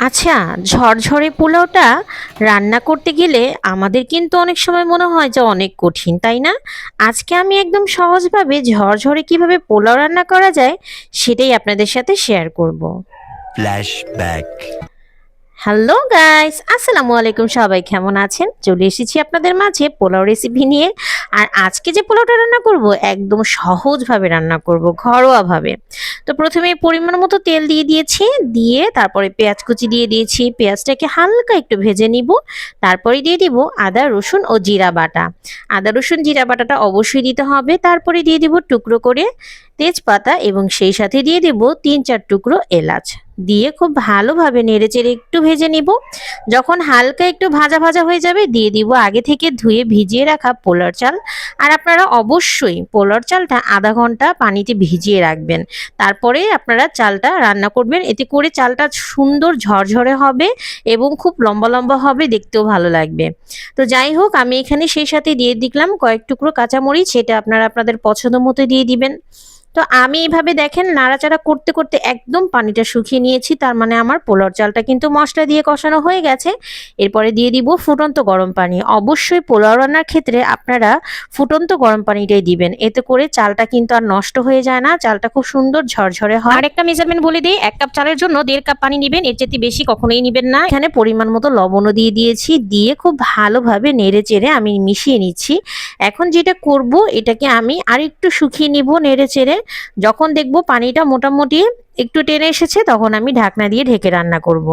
আচ্ছা ঝরঝরে পোলাওটা রান্না করতে গেলে আমাদের কিন্তু অনেক সময় মনে হয় যে অনেক কঠিন, তাই না আজকে আমি একদম সহজভাবে ঝরঝরে কীভাবে পোলাও রান্না করা যায় সেটাই আপনাদের সাথে শেয়ার করব। Flashback. হ্যালো গাইস আসসালামু আলাইকুম সবাই কেমন আছেন? চলে এসেছি আপনাদের মাঝে পোলাও রেসিপি নিয়ে। আর আজকে যে পোলাওটা রান্না করব, একদম সহজভাবে রান্না করব, ঘরোয়াভাবে। তো প্রথমে পরিমাণ মতো তেল দিয়ে দিয়েছি, দিয়ে তারপরে পেঁয়াজ কুচি দিয়ে দিয়েছি। পেঁয়াজটাকে হালকা একটু ভেজে নিব। তারপরে দিয়ে দিব আদা, রসুন ও জিরা বাটা। আদা, রসুন, জিরা বাটাটা অবশ্যই দিতে হবে। তারপরে দিয়ে দিব টুকরো করে তেজপাতা এবং সেই সাথে দিয়ে দেব তিন চার টুকরো এলাচ। দিয়ে খুব ভালোভাবে নেড়েচেড়ে একটু ভেজে নিব। যখন হালকা একটু ভাজা ভাজা হয়ে যাবে, দিয়ে দিব আগে থেকে ধুয়ে ভিজিয়ে রাখা পোলার চাল। আর আপনারা অবশ্যই পোলার চালটা আধা ঘণ্টা পানিতে ভিজিয়ে রাখবেন। তারপরে আপনারা চালটা রান্না করবেন। এতে করে চালটা সুন্দর ঝরঝরে হবে এবং খুব লম্বা লম্বা হবে, দেখতেও ভালো লাগবে। তো যাই হোক, আমি এখানে সেই সাথে দিয়ে দিলাম কয়েক টুকরো কাঁচামরিচ। সেটা আপনারা আপনাদের পছন্দ মতো দিয়ে দিবেন। তো আমি এইভাবে দেখেন নাড়াচাড়া করতে করতে একদম পানিটা শুকিয়ে নিয়েছি তার মানে আমার পোলার চালটা কিন্তু মশলা দিয়ে কষানো হয়ে গেছে। এরপরে দিয়ে দিব ফুটন্ত গরম পানি। অবশ্যই পোলাও রান্নার ক্ষেত্রে আপনারা ফুটন্ত গরম পানিটাই দিবেন। এতে করে চালটা কিন্তু আর নষ্ট হয়ে যায় না চালটা খুব সুন্দর ঝরঝরে হয়। আর একটা মেজারমেন্ট বলে দিই এক কাপ চালের জন্য দেড় কাপ পানি নেবেন এর চেয়ে বেশি কখনোই নেবেন না। এখানে পরিমাণ মতো লবণও দিয়ে দিয়েছি দিয়ে খুব ভালোভাবে নেড়ে চেড়ে আমি মিশিয়ে নিচ্ছি। এখন যেটা করব এটাকে আমি আর একটু শুকিয়ে নিব নেড়ে চেড়ে। যখন দেখব পানিটা মোটামুটি একটু টেনে এসেছে, তখন আমি ঢাকনা দিয়ে ঢেকে রান্না করব।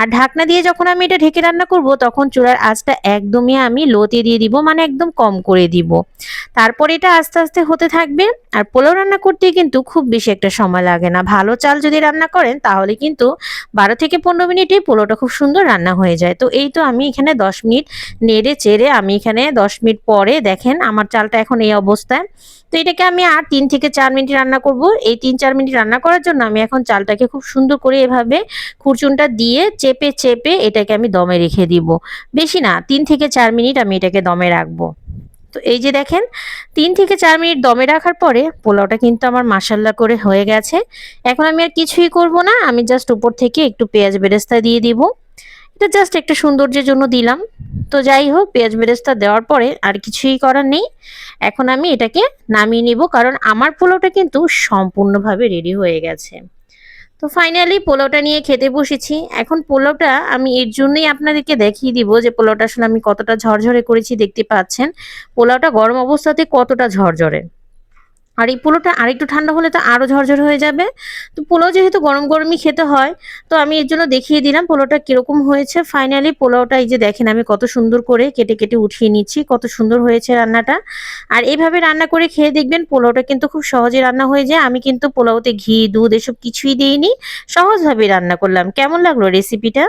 আর ঢাকনা দিয়ে যখন আমি এটা ঢেকে রান্না করব, তখন চুলার আঁচটা একদমই আমি লোতে দিয়ে দিব মানে একদম কম করে দিব। তারপর এটা আস্তে আস্তে হতে থাকবে। আর পোলাও রান্না করতে কিন্তু খুব বেশি একটা সময় লাগে না। ভালো চাল যদি রান্না করেন, তাহলে কিন্তু বারো থেকে পনেরো মিনিটেই পোলাওটা খুব সুন্দর রান্না হয়ে যায়। তো এই তো আমি এখানে দশ মিনিট নেড়ে চেড়ে আমি এখানে দশ মিনিট পরে দেখেন আমার চালটা এখন এই অবস্থায়। তো এটাকে আমি আর তিন থেকে চার মিনিট রান্না করব। এই তিন চার মিনিট রান্না করার জন্য আমি এখন চালটাকে খুব সুন্দর করে এভাবে খুরচুনটা দিয়ে চেপে চেপে এটাকে আমি দমে রেখে দিব। বেশি না, তিন থেকে চার মিনিট আমি এটাকে দমে রাখব। তো এই যে দেখেন, তিন থেকে চার মিনিট দমে রাখার পরে পোলাওটা কিন্তু আমার মাসাল্লা করে হয়ে গেছে। এখন আমি আর কিছুই করব না, আমি জাস্ট উপর থেকে একটু পেঁয়াজ বেরেস্তা দিয়ে দিব। এটা জাস্ট একটা সৌন্দর্যের জন্য দিলাম। তো যাই হোক, পেঁয়াজ বেরেস্তা দেওয়ার পরে আর কিছুই করার নেই। এখন আমি এটাকে নামিয়ে নিব, কারণ আমার পোলাওটা কিন্তু সম্পূর্ণভাবে রেডি হয়ে গেছে। তো ফাইনালি পোলাওটা নিয়ে খেতে বসেছি। এখন পোলাওটা আমি এর জন্যই আপনাদেরকে দেখিয়ে দিব যে পোলাওটা আসলে আমি কতটা ঝরঝরে করেছি, দেখতে পাচ্ছেন। পোলাওটা গরম অবস্থাতে কতটা ঝরঝরে। আর এই পোলাওটা আরেকটু ঠান্ডা হলে তো আরও ঝরঝর হয়ে যাবে। তো পোলাও যেহেতু গরম গরমই খেতে হয়, তো আমি এর জন্য দেখিয়ে দিলাম পোলাওটা কীরকম হয়েছে। ফাইনালি পোলাওটা এই যে দেখেন আমি কত সুন্দর করে কেটে কেটে উঠিয়ে নিচ্ছি, কত সুন্দর হয়েছে রান্নাটা। আর এইভাবে রান্না করে খেয়ে দেখবেন পোলাওটা কিন্তু খুব সহজে রান্না হয়ে যায়। আমি কিন্তু পোলাওতে ঘি, দুধ এসব কিছুই দিইনি, সহজভাবে রান্না করলাম। কেমন লাগল রেসিপিটা?